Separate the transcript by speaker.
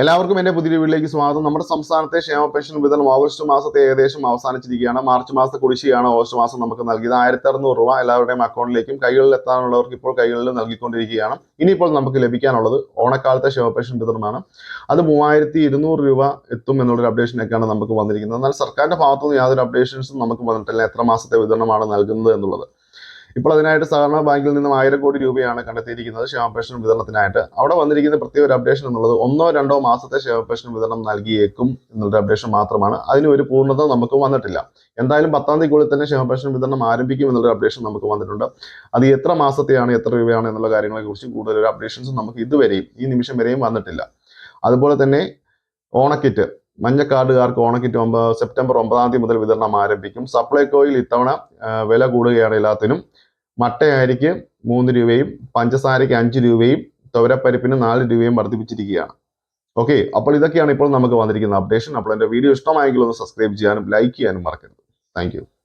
Speaker 1: എല്ലാവർക്കും എന്റെ പുതിയ വീട്ടിലേക്ക് സ്വാഗതം. നമ്മുടെ സംസ്ഥാനത്തെ ക്ഷേമ പെൻഷൻ വിതരണം ഓഗസ്റ്റ് മാസത്തെ ഏകദേശം അവസാനിച്ചിരിക്കുകയാണ്. മാർച്ച് മാസത്തെ കുടിശ്ശികയാണ് ഓഗസ്റ്റ് മാസം നമുക്ക് നൽകിയത്. ആയിരത്തി അറുന്നൂറ് രൂപ എല്ലാവരുടെയും അക്കൗണ്ടിലേക്കും കൈകളിൽ എത്താനുള്ളവർക്ക് ഇപ്പോൾ കൈകളിൽ നൽകിക്കൊണ്ടിരിക്കുകയാണ്. ഇനിയിപ്പോൾ നമുക്ക് ലഭിക്കാനുള്ളത് ഓണക്കാലത്തെ ക്ഷേമ പെൻഷൻ വിതരണമാണ്. അത് മൂവായിരത്തി ഇരുന്നൂറ് രൂപ എത്തും എന്നുള്ളൊരു അപ്ഡേഷനൊക്കെയാണ് നമുക്ക് വന്നിരിക്കുന്നത്. എന്നാൽ സർക്കാരിന്റെ ഭാഗത്തുനിന്ന് യാതൊരു അപ്ഡേഷൻസും നമുക്ക് വന്നിട്ടില്ല. എത്ര മാസത്തെ വിതരണമാണ് നൽകുന്നത് എന്നുള്ളത്. ഇപ്പോൾ അതിനായിട്ട് സഹകരണ ബാങ്കിൽ നിന്നും ആയിരം കോടി രൂപയാണ് കണ്ടെത്തിയിരിക്കുന്നത് ക്ഷേമ പെൻഷൻ വിതരണത്തിനായിട്ട്. അവിടെ വന്നിരിക്കുന്ന പ്രത്യേക ഒരു അപ്ഡേഷൻ എന്നുള്ളത് ഒന്നോ രണ്ടോ മാസത്തെ ക്ഷേമ പെൻഷൻ വിതരണം നൽകിയേക്കും എന്നുള്ള അപ്ഡേഷൻ മാത്രമാണ്. അതിന് ഒരു പൂർണത നമുക്ക് വന്നിട്ടില്ല. എന്തായാലും പത്താം തീയതിക്കുള്ളിൽ തന്നെ ക്ഷേമ പെൻഷൻ വിതരണം ആരംഭിക്കും എന്നുള്ള അപ്ഡേഷൻ നമുക്ക് വന്നിട്ടുണ്ട്. അത് എത്ര മാസത്തെയാണ് എത്ര രൂപയാണ് എന്നുള്ള കാര്യങ്ങളെ കുറിച്ച് കൂടുതൽ ഒരു അപ്ഡേഷൻസ് നമുക്ക് ഇതുവരെയും ഈ നിമിഷം വരെയും വന്നിട്ടില്ല. അതുപോലെ തന്നെ ഓണക്കിറ്റ്. മഞ്ഞക്കാർഡുകാർക്ക് ഓണക്കിറ്റ് ഒമ്പത് സെപ്റ്റംബർ ഒമ്പതാം തീയതി മുതൽ വിതരണം ആരംഭിക്കും. സപ്ലൈകോയിൽ ഇത്തവണ വില കൂടുകയാണ് എല്ലാത്തിനും. മട്ടയരിക്ക് മൂന്ന് രൂപയും പഞ്ചസാരയ്ക്ക് അഞ്ച് രൂപയും തുവരപ്പരിപ്പിന് നാല് രൂപയും വർദ്ധിപ്പിച്ചിരിക്കുകയാണ്. ഓക്കെ അപ്പോൾ ഇതൊക്കെയാണ് ഇപ്പോൾ നമുക്ക് വന്നിരിക്കുന്ന അപ്ഡേഷൻ. അപ്പോൾ എന്റെ വീഡിയോ ഇഷ്ടമായെങ്കിൽ ഒന്ന് സബ്സ്ക്രൈബ് ചെയ്യാനും ലൈക്ക് ചെയ്യാനും മറക്കരുത്. താങ്ക്